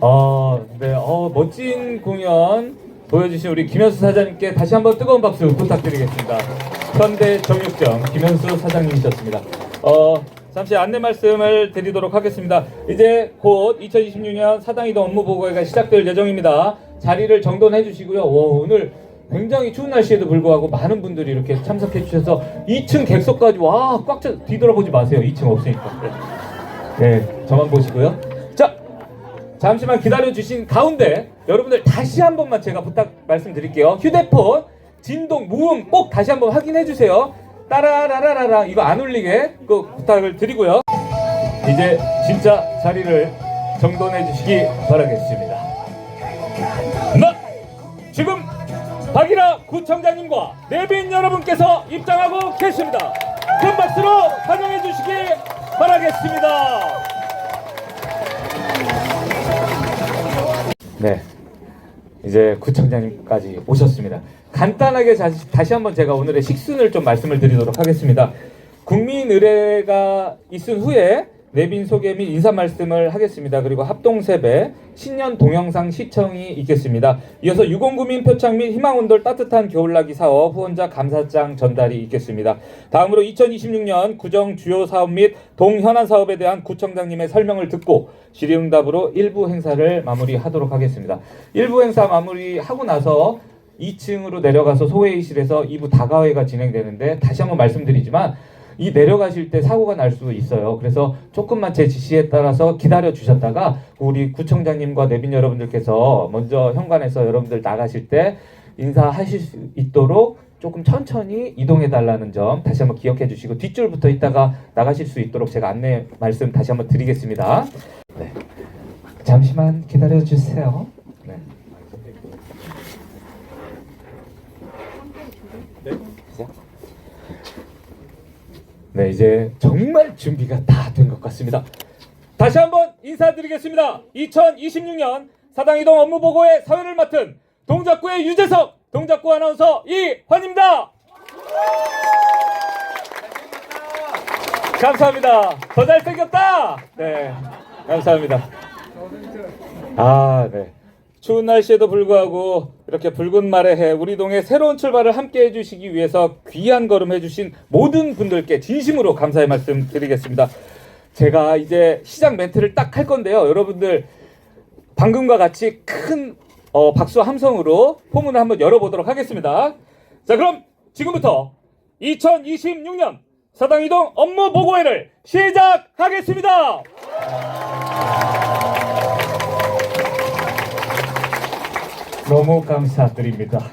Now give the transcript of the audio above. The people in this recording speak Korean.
어, 네, 어, 멋진 공연 보여주신 우리 김현수 사장님께 다시 한번 뜨거운 박수 부탁드리겠습니다. 현대 정육점 김현수 사장님이셨습니다. 어, 잠시 안내 말씀을 드리도록 하겠습니다. 이제 곧 2026년 사당이동 업무 보고회가 시작될 예정입니다. 자리를 정돈해 주시고요. 와, 오늘 굉장히 추운 날씨에도 불구하고 많은 분들이 이렇게 참석해 주셔서 2층 객석까지 와, 꽉 차, 뒤돌아보지 마세요. 2층 없으니까. 네, 네, 저만 보시고요. 자, 잠시만 기다려 주신 가운데 여러분들 다시 한 번만 제가 부탁 말씀드릴게요. 휴대폰 진동 무음 꼭 다시 한번 확인해 주세요. 따라라라라라 이거 안 울리게 그 부탁을 드리고요. 이제 진짜 자리를 정돈해 주시기 바라겠습니다. 네, 지금 박이라 구청장님과 내빈 여러분께서 입장하고 계십니다. 큰 박수로 환영해 주시기 바라겠습니다. 네. 이제 구청장님까지 오셨습니다. 간단하게 다시, 한번 제가 오늘의 식순을 좀 말씀을 드리도록 하겠습니다. 국민 의례가 있은 후에 내빈 소개 및 인사 말씀을 하겠습니다. 그리고 합동 세배, 신년 동영상 시청이 있겠습니다. 이어서 유공구민 표창 및 희망온돌 따뜻한 겨울나기 사업 후원자 감사장 전달이 있겠습니다. 다음으로 2026년 구정 주요 사업 및 동현안 사업에 대한 구청장님의 설명을 듣고 질의응답으로 1부 행사를 마무리하도록 하겠습니다. 1부 행사 마무리하고 나서 2층으로 내려가서 소회의실에서 2부 다가회가 진행되는데 다시 한번 말씀드리지만 이 내려가실 때 사고가 날수 있어요. 그래서 조금만 제 지시에 따라서 기다려 주셨다가 우리 구청장님과 내빈 여러분들께서 먼저 현관에서 여러분들 나가실 때 인사하실 수 있도록 조금 천천히 이동해 달라는 점 다시 한번 기억해 주시고 뒷줄부터 있다가 나가실 수 있도록 제가 안내 말씀 다시 한번 드리겠습니다. 네. 잠시만 기다려 주세요. 네. 네, 이제 정말 준비가 다 된 것 같습니다. 다시 한번 인사드리겠습니다. 2026년 사당이동 업무보고의 사회를 맡은 동작구의 유재석, 동작구 아나운서 이환입니다. 감사합니다. 더 잘생겼다. 네, 감사합니다. 아, 네. 추운 날씨에도 불구하고 이렇게 붉은 말의 해 우리 동의 새로운 출발을 함께 해주시기 위해서 귀한 걸음 해주신 모든 분들께 진심으로 감사의 말씀 드리겠습니다. 제가 이제 시작 멘트를 딱 할 건데요. 여러분들 방금과 같이 큰 어, 박수 함성으로 포문을 한번 열어보도록 하겠습니다. 자, 그럼 지금부터 2026년 사당이동 업무 보고회를 시작하겠습니다. 너무 감사드립니다.